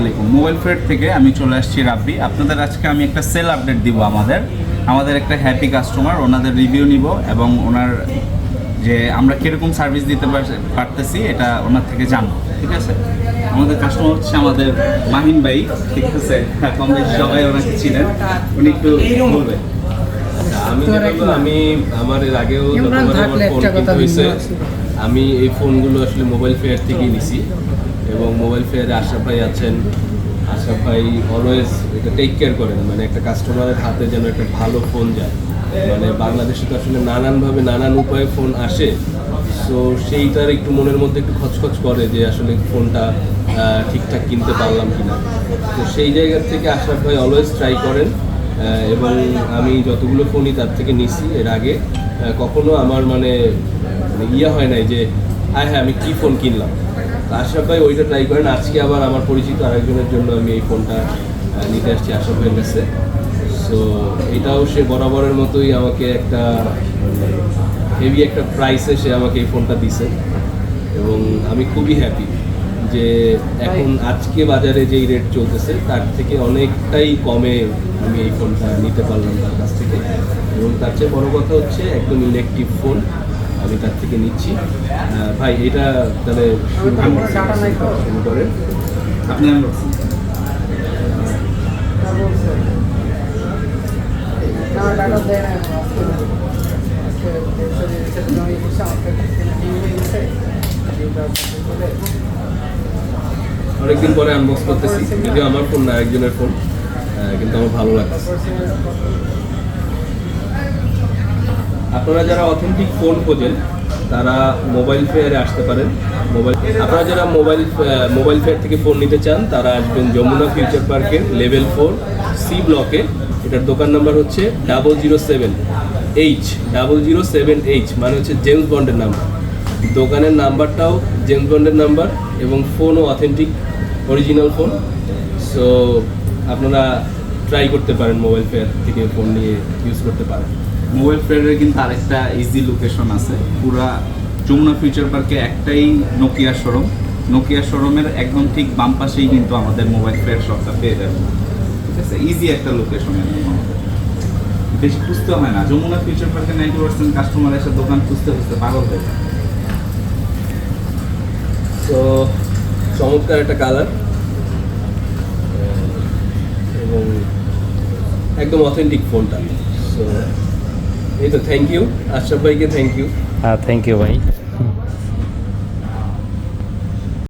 আলাইকুম। Mobile fade থেকে আমি চলে আসছি রাব্বি। আপনাদের আজকে আমি একটা সেল আপডেট দিব আমাদের। আমাদের একটা হ্যাপি কাস্টমার, ওনাদের রিভিউ নিব এবং ওনার যে আমরা কীরকম সার্ভিস দিতে পার- পারতেছি এটা ওনার থেকে জানব, ঠিক আছে? আমাদের কাস্টমার হচ্ছে আমাদের মাহিন ভাই, ঠিক আছে? হ্যাঁ সবাই ওনাকে ছিলেন উনি একটু বলবেন। আমি আমি আমার এর আগেও। আমি এই ফোনগুলো আসলে মোবাইল ফেয়ার থেকেই নিছি। এবং মোবাইল ফেয়ারে আশরাফ ভাই আছেন। আশরাফ ভাই অলওয়েজ এটা টেক কেয়ার করেন মানে একটা কাস্টমারের হাতে যেন একটা ভালো ফোন যায়। মানে বাংলাদেশে তো আসলে নানানভাবে নানান উপায়ে ফোন আসে। সো সেইটার একটু মনের মধ্যে একটু খচখচ করে যে আসলে ফোনটা ঠিকঠাক কিনতে পারলাম কিনা। তো সেই জায়গা থেকে আশরাফ ভাই অলওয়েজ ট্রাই করেন। এবং আমি যতগুলো ফোনই তার থেকে নিছি, এর আগে কখনো আমার মানে মানে ইয়ে হয় নাই যে হ্যাঁ হ্যাঁ আমি কী ফোন কিনলাম? আশরাফ ভাই ওইটা ট্রাই করেন। আজকে আবার আমার পরিচিত আরেকজনের জন্য আমি এই ফোনটা নিতে আসছি আশরাফ ভাইয়ের কাছে। সো এটাও সে বরাবরের মতোই আমাকে একটা হেভি একটা প্রাইসে সে আমাকে এই ফোনটা দিছে। এবং আমি খুবই হ্যাপি যে এখন আজকে বাজারে যেই রেট চলতেছে, তার থেকে অনেকটাই কমে আমি এই ফোনটা নিতে পারলাম তার কাছ থেকে। এবং তার চেয়ে বড় কথা হচ্ছে একদম ইলেকট্রিক ফোন আমি তার থেকে নিচ্ছি। ভাই এটা তাহলে শুরু করেন। আপনি অনেকদিন পরে আনবক্স করতেছি। যদিও আমার ফোন না একজনের ফোন কিন্তু আমার ভালো লাগছে। আপনারা যারা অথেন্টিক ফোন খোঁজেন, তারা মোবাইল ফেয়ারে আসতে পারেন। মোবাইল আপনারা যারা মোবাইল মোবাইল ফেয়ার থেকে ফোন নিতে চান, তারা আসবেন যমুনা ফিউচার পার্কের লেভেল ফোর সি ব্লকে এটার দোকান নাম্বার হচ্ছে double zero seven H double zero seven H মানে হচ্ছে জেমস বন্ডের নাম্বার দোকানের নাম্বারটাও জেমস বন্ডের নাম্বার এবং ফোনও অথেন্টিক অরিজিনাল ফোন সো আপনারা ট্রাই করতে পারেন মোবাইল ফেয়ার থেকে ফোন নিয়ে ইউজ করতে পারেন। মোবাইল ফেডের কিন্তু আরেকটা ইজি লোকেশন আছে। পুরা যমুনা ফিউচার পার্কে একটাই নোকিয়া শোরুম নোকিয়া শোরুমের একদম ঠিক বাম পাশেই কিন্তু আমাদের মোবাইল ফেয়ার শপটা পেয়ে যাবেন। ঠিক আছে? ইজি একটা লোকেশন একদম আমাদের বেশি খুঁজতে হয় না। যমুনা ফিউচার পার্কে নাইনটি পার্সেন্ট কাস্টমার এসে দোকান খুঁজতে খুঁজতে পাগল হয়ে যায়। তো চমৎকার একটা কালার একদম অথেন্টিক ফোনটা এই তো থ্যাংক ইউ আশরাফ ভাইকে থ্যাংক ইউ হ্যাঁ থ্যাংক ইউ ভাই।